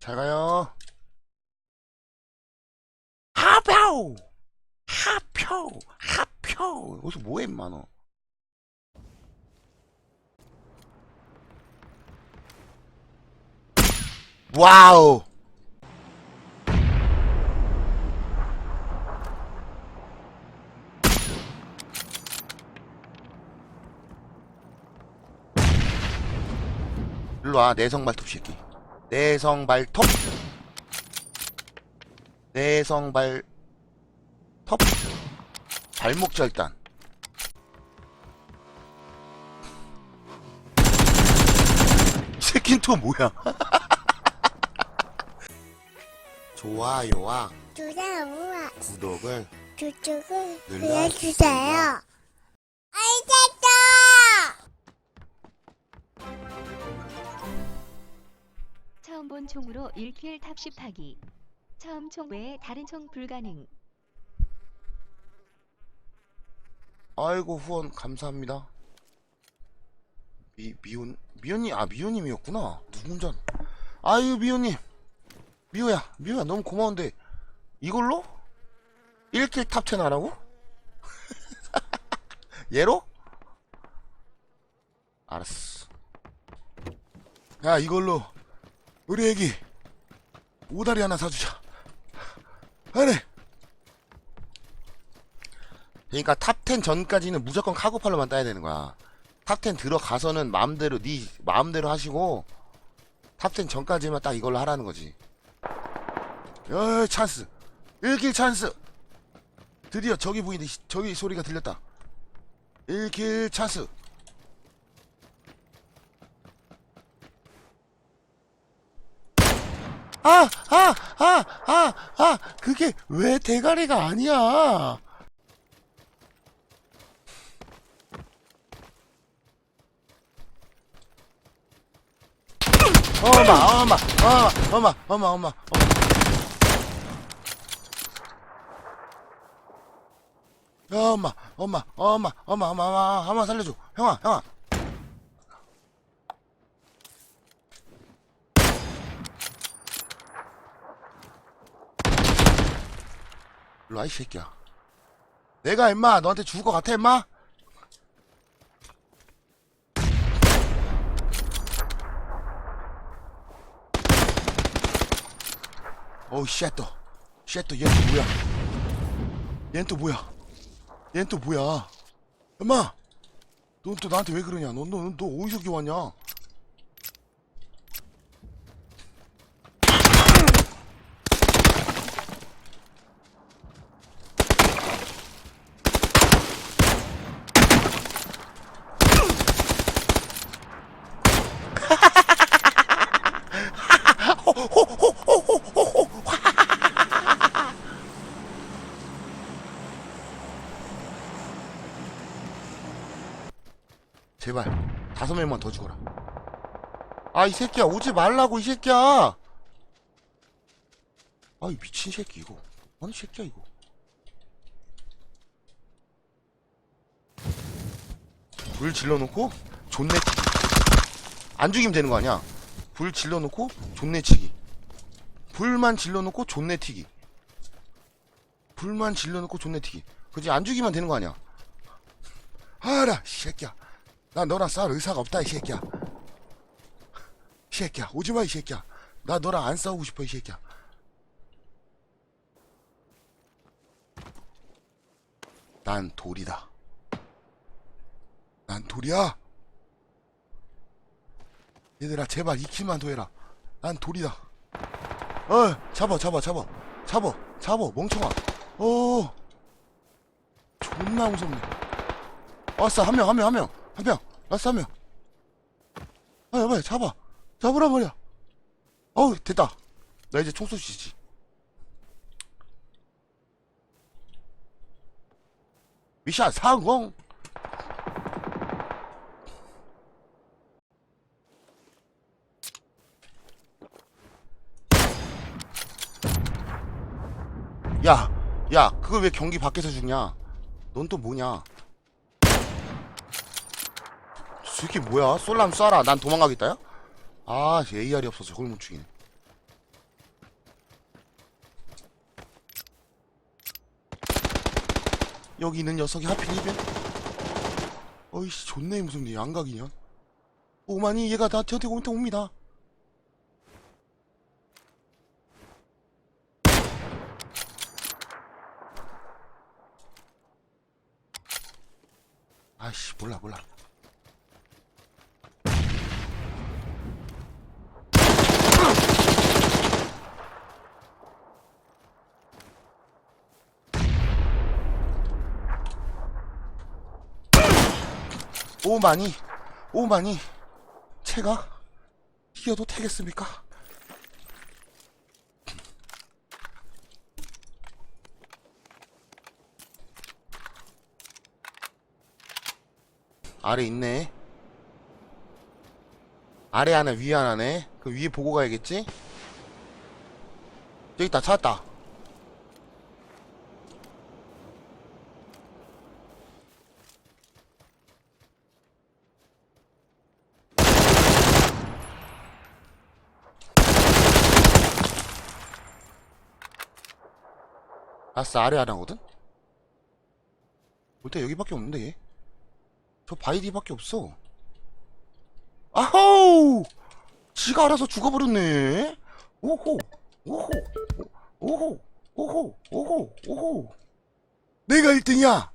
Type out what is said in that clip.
잘 가요. 하표! 하표! 하표! 여기서 뭐해, 임마, 너. 와우! 일로 와, 내성발톱 새끼. 내성 발톱? 내성 발톱? 발목 절단. 이 새끼는 또 뭐야? 좋아요와 구독을 눌러주세요. 눌러주세요. 처음 본 총으로 1킬 탑십하기. 처음 총 외에 다른 총 불가능. 아이고 후원 감사합니다. 미 미온 미온님 아 미온님이었구나 누군전 아유 미온님 미호야 미호야 너무 고마운데 이걸로 1킬 탑10 하라고? 얘로? 알았어 야 이걸로 우리 애기 오다리 하나 사주자 그래 그러니까 탑10 전까지는 무조건 카고팔로만 따야 되는 거야. 탑10 들어가서는 마음대로 네 마음대로 하시고 탑10 전까지만 딱 이걸로 하라는 거지. 야, 찬스. 1킬 찬스. 드디어 저기 보이네. 저기 소리가 들렸다. 1킬 찬스. 아, 아, 아, 아, 아, 그게 왜 대가리가 아니야? 엄마, 엄마, 엄마, 엄마, 엄마, 엄마. 야, 엄마, 엄마, 엄마, 엄마, 엄마, 엄마, 엄마 살려줘. 형아, 형아. 일로 와, 이 새끼야. 내가 임마, 너한테 죽을 것 같아, 임마? 어우 쉣또. 쉣또 얘는 또 뭐야? 얘는 또 뭐야? 얘는 또 뭐야? 엄마! 넌 또 나한테 왜 그러냐? 넌너너 어디서 기 왔냐 제발 다섯 명만 더 죽어라. 아 이 새끼야 오지 말라고 이 새끼야! 아이 미친 새끼 이거. 아니 새끼야 이거. 불 질러놓고 존내 안 죽이면 되는 거 아니야? 불 질러놓고 존내 치기. 불만 질러놓고 존내 튀기. 불만 질러놓고 존내 튀기. 그지? 안 죽이면 되는 거 아니야? 아라 이 새끼야 나 너랑 싸울 의사가 없다 이 새끼야. 이 새끼야 오지마 이 새끼야. 나 너랑 안 싸우고 싶어 이 새끼야. 난 돌이다. 난 돌이야. 얘들아 제발 이 킬만 더 해라. 난 돌이다. 어 잡아 잡아 잡아. 잡아 잡아 멍청아. 어. 존나 무섭네. 왔어 한 명 한 명 한명 한명 왔어 한명. 아 빨리 잡아. 잡으라 말이야. 어우 됐다. 나 이제 총쏠수 있지. 미션 성공. 야, 야, 그걸 왜 경기 밖에서 죽냐? 넌 또 뭐냐? 새끼 뭐야? 쏠람 쏴라. 난 도망가겠다야? 아, AR이 없어서 그걸 못 죽이네. 여기 있는 녀석이 하필 이변? 어이씨, 좋네, 무슨 일 양각이년? 오만이 얘가 다 튀어들고 밑에 옵니다. 아이씨, 몰라, 몰라. 오만이 오만이 채가 이겨도 되겠습니까? 아래 있네 아래 하나 위에 하나네 그 위에 보고 가야겠지? 여기 있다 찾았다 아싸 아래 하나거든? 볼 때 여기밖에 없는데 얘. 저 바이디밖에 없어. 아하우! 지가 알아서 죽어버렸네. 오호! 오호! 오호! 오호! 오호! 오호! 내가 1등이야